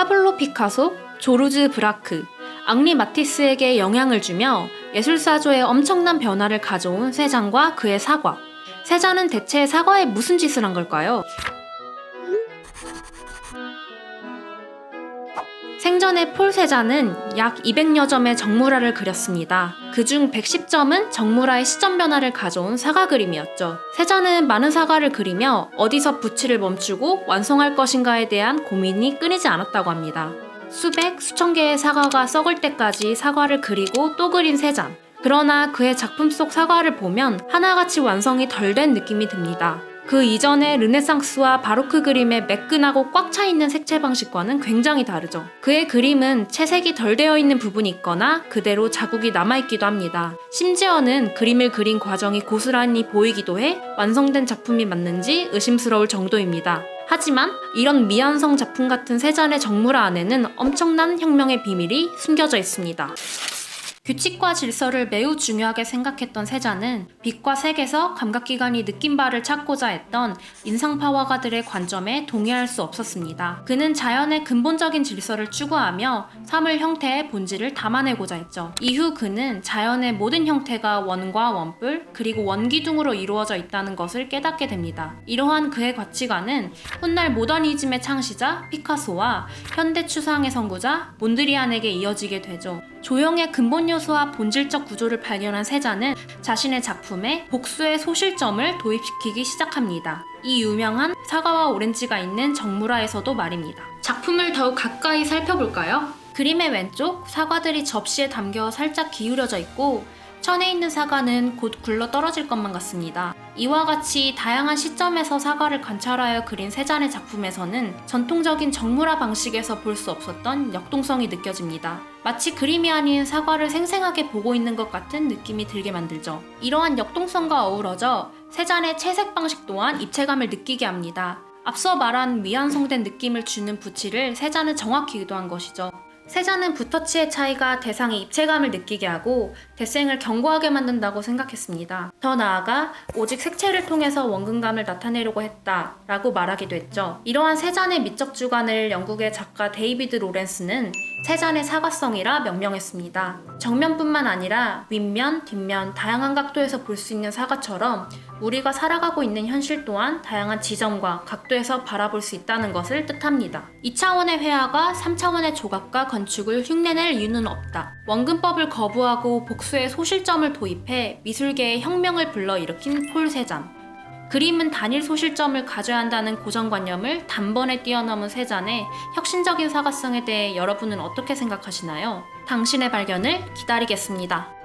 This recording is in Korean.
파블로 피카소, 조르즈 브라크, 앙리 마티스에게 영향을 주며 예술사조에 엄청난 변화를 가져온 세잔과 그의 사과. 세잔은 대체 사과에 무슨 짓을 한 걸까요? 생전에 폴 세잔은 약 200여 점의 정물화를 그렸습니다. 그중 110점은 정물화의 시점 변화를 가져온 사과 그림이었죠. 세잔은 많은 사과를 그리며 어디서 붓칠을 멈추고 완성할 것인가에 대한 고민이 끊이지 않았다고 합니다. 수백, 수천 개의 사과가 썩을 때까지 사과를 그리고 또 그린 세잔. 그러나 그의 작품 속 사과를 보면 하나같이 완성이 덜 된 느낌이 듭니다. 그 이전의 르네상스와 바로크 그림의 매끈하고 꽉 차 있는 색채 방식과는 굉장히 다르죠. 그의 그림은 채색이 덜 되어 있는 부분이 있거나 그대로 자국이 남아있기도 합니다. 심지어는 그림을 그린 과정이 고스란히 보이기도 해 완성된 작품이 맞는지 의심스러울 정도입니다. 하지만 이런 미완성 작품 같은 세잔의 정물화 안에는 엄청난 혁명의 비밀이 숨겨져 있습니다. 규칙과 질서를 매우 중요하게 생각했던 세자는 빛과 색에서 감각기관이 느낀 바를 찾고자 했던 인상파화가들의 관점에 동의할 수 없었습니다. 그는 자연의 근본적인 질서를 추구하며 사물 형태의 본질을 담아내고자 했죠. 이후 그는 자연의 모든 형태가 원과 원뿔 그리고 원기둥으로 이루어져 있다는 것을 깨닫게 됩니다. 이러한 그의 가치관은 훗날 모더니즘의 창시자 피카소와 현대 추상의 선구자 몬드리안에게 이어지게 되죠. 조형의 근본 요소 와 본질적 구조를 발견한 세자는 자신의 작품에 복수의 소실점을 도입시키기 시작합니다. 이 유명한 사과와 오렌지가 있는 정물화에서도 말입니다. 작품을 더욱 가까이 살펴볼까요? 그림의 왼쪽 사과들이 접시에 담겨 살짝 기울여져 있고 천에 있는 사과는 곧 굴러 떨어질 것만 같습니다. 이와 같이 다양한 시점에서 사과를 관찰하여 그린 세 잔의 작품에서는 전통적인 정물화 방식에서 볼 수 없었던 역동성이 느껴집니다. 마치 그림이 아닌 사과를 생생하게 보고 있는 것 같은 느낌이 들게 만들죠. 이러한 역동성과 어우러져 세 잔의 채색 방식 또한 입체감을 느끼게 합니다. 앞서 말한 미완성된 느낌을 주는 붓칠을 세 잔은 정확히 의도한 것이죠. 세자는 붓터치의 차이가 대상의 입체감을 느끼게 하고 대생을 견고하게 만든다고 생각했습니다. 더 나아가 오직 색채를 통해서 원근감을 나타내려고 했다 라고 말하기도 했죠. 이러한 세잔의 미적 주관을 영국의 작가 데이비드 로렌스는 세잔의 사과성이라 명명했습니다. 정면뿐만 아니라 윗면, 뒷면, 다양한 각도에서 볼 수 있는 사과처럼 우리가 살아가고 있는 현실 또한 다양한 지점과 각도에서 바라볼 수 있다는 것을 뜻합니다. 2차원의 회화가 3차원의 조각과 건축을 흉내낼 이유는 없다. 원근법을 거부하고 복수의 소실점을 도입해 미술계의 혁명을 불러일으킨 폴 세잔. 그림은 단일 소실점을 가져야 한다는 고정관념을 단번에 뛰어넘은 세잔의 혁신적인 사과성에 대해 여러분은 어떻게 생각하시나요? 당신의 발견을 기다리겠습니다.